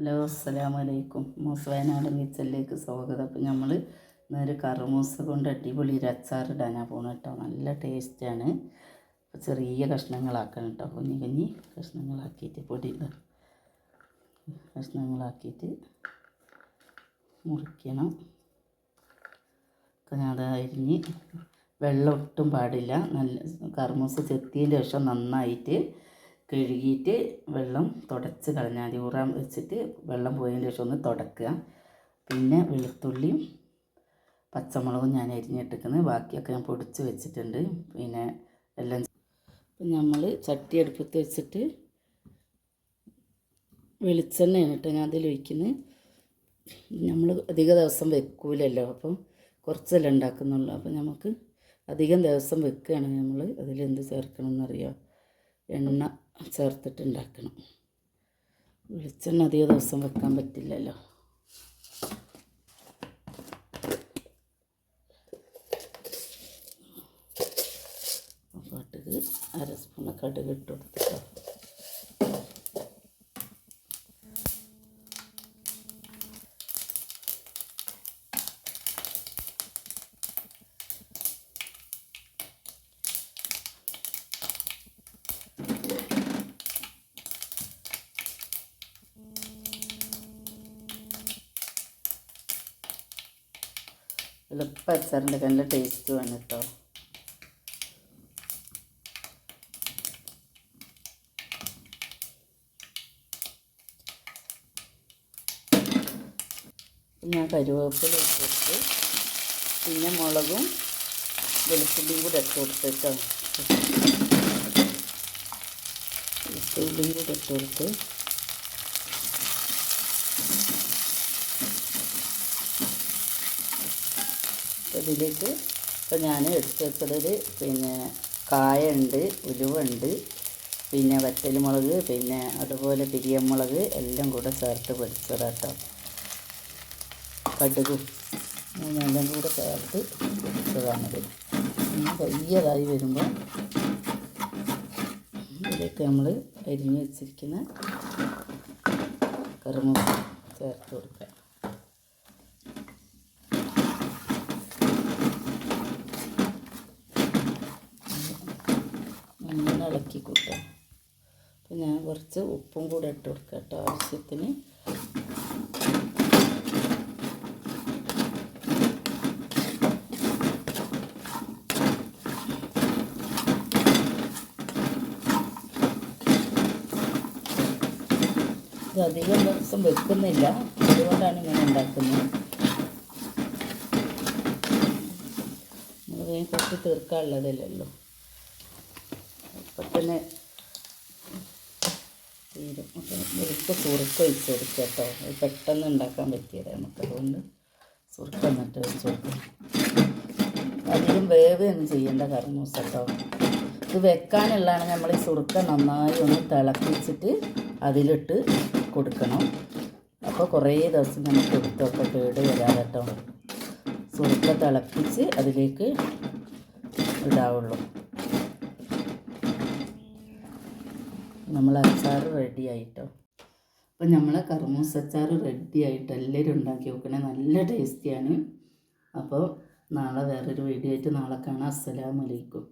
Hello അസ്സലാമു അലൈക്കും മൂസ് വയനാടൻ കിച്ചണിലേക്ക് സ്വാഗതം. അപ്പം നമ്മൾ ഇന്നൊരു കറുമൂസ കൊണ്ട് അടിപൊളി ഒരു അച്ചാറിടാനാണ് പോകുന്നത് കേട്ടോ നല്ല ടേസ്റ്റാണ് അപ്പോൾ ചെറിയ കഷ്ണങ്ങളാക്കണം കേട്ടോ കുഞ്ഞി കുഞ്ഞി കഷ്ണങ്ങളാക്കിയിട്ട് പൊടി. കഷ്ണങ്ങളാക്കിയിട്ട് മുറിക്കണം. അപ്പം ഞാൻ അത് അരിഞ്ഞ് വെള്ളം ഒട്ടും പാടില്ല. നല്ല കറുമൂസ ചെത്തിയതിന്റെ ശേഷം നന്നായിട്ട് കഴുകിയിട്ട് വെള്ളം തുടച്ച് കളഞ്ഞാൽ മതി. ഊറാൻ വെച്ചിട്ട് വെള്ളം പോയതിന് ശേഷം ഒന്ന് തുടക്കുക. പിന്നെ വെളുത്തുള്ളിയും പച്ചമുളകും ഞാൻ അരിഞ്ഞിട്ടിരിക്കുന്നത്. ബാക്കിയൊക്കെ ഞാൻ പൊടിച്ച് വെച്ചിട്ടുണ്ട്. പിന്നെ എല്ലാം അപ്പം നമ്മൾ ചട്ടി അടുപ്പത്ത് വെച്ചിട്ട് വെളിച്ചെണ്ണയാണ് കേട്ടോ ഞാൻ അതിൽ ഒഴിക്കുന്നത്. നമ്മൾ അധിക ദിവസം വെക്കൂലല്ലോ. അപ്പം കുറച്ചല്ലേ ഉണ്ടാക്കുന്നുള്ളൂ. അപ്പം നമുക്ക് അധികം ദിവസം വെക്കുകയാണെങ്കിൽ നമ്മൾ അതിലെന്ത് ചേർക്കണം എന്നറിയോ എണ്ണ ചേർത്തിട്ട് ഉണ്ടാക്കണം വെളിച്ചെണ്ണ അധിക ദിവസം വെക്കാൻ പറ്റില്ലല്ലോ. കടുക് അര സ്പൂണ് കടുക് കൊടുത്തിട്ടോ എളുപ്പം അച്ചാറിന്റെ നല്ല ടേസ്റ്റ് വേണം കേട്ടോ ഞാൻ കരുവേപ്പില ഇട്ട് പിന്നെ മുളകും വെളുത്തുള്ളിയും കൂടെ ഇട്ട് കൊടുത്ത് കേട്ടോ വെളുത്തുള്ളിയും കൂടെ ഇട്ട് കൊടുത്ത് ഇതിലേക്ക് ഇപ്പം ഞാൻ എടുത്ത് വെച്ചത് പിന്നെ കായുണ്ട് ഉലുവുണ്ട് പിന്നെ വറ്റൽമുളക് പിന്നെ അതുപോലെ പിരിയമുളക് എല്ലാം കൂടെ ചേർത്ത് പൊടിച്ചതാട്ടോ. കടുക് എല്ലാം കൂടെ ചേർത്ത് പൊടിച്ചതാണ് ഇനി വലിയതായി വരുമ്പോൾ ഇതിലേക്ക് നമ്മൾ അരിഞ്ഞ് വെച്ചിരിക്കുന്ന കറുമുളക് ചേർത്ത് കൊടുക്കുക നന്നായി ഇളക്കി കൂട്ടുക അപ്പം ഞാൻ കുറച്ച് ഉപ്പും കൂടെ ഇട്ട് കൊടുക്കുക കേട്ടോ ആവശ്യത്തിന്. അധികം ദിവസം വെക്കുന്നില്ല. അതുകൊണ്ടാണ് ഇങ്ങനെ ഉണ്ടാക്കുന്നത്. നമ്മൾ വേഗം കുറച്ച് തീർക്കാനുള്ളതല്ലല്ലോ പെട്ടെന്ന് തീരും. അപ്പോൾ വെളുത്ത സുറുക്ക് ഒഴിച്ച് കൊടുക്കുക കേട്ടോ. അത് പെട്ടെന്ന് ഉണ്ടാക്കാൻ പറ്റിയത് നമുക്ക്. അതുകൊണ്ട് സുറുക്ക എന്നിട്ട് വെച്ച് കൊടുക്കും. അധികം വേവൊന്നും ചെയ്യേണ്ട കർമ്മൂസ കേട്ടോ. ഇത് വെക്കാനുള്ളതാണ് നമ്മൾ ഈ സുറുക്ക നന്നായി ഒന്ന് തിളപ്പിച്ചിട്ട് അതിലിട്ട് കൊടുക്കണം. അപ്പോൾ കുറേ ദിവസം നമുക്ക് എടുത്തൊക്കെ കേട് വരാതെ കേട്ടോ. സുറുക്ക തിളപ്പിച്ച് അതിലേക്ക് ഇടാവുള്ളൂ. നമ്മൾ അച്ചാർ റെഡി ആയിട്ടോ? അപ്പം നമ്മളെ കർമ്മൂസ് അച്ചാർ റെഡി ആയിട്ട് എല്ലാവരും ഉണ്ടാക്കി നോക്കണേ നല്ല ടേസ്റ്റിയാണ് അപ്പോൾ നാളെ വേറൊരു വീഡിയോ ആയിട്ട് നാളെ കാണാം. അസ്സലാമലൈക്കും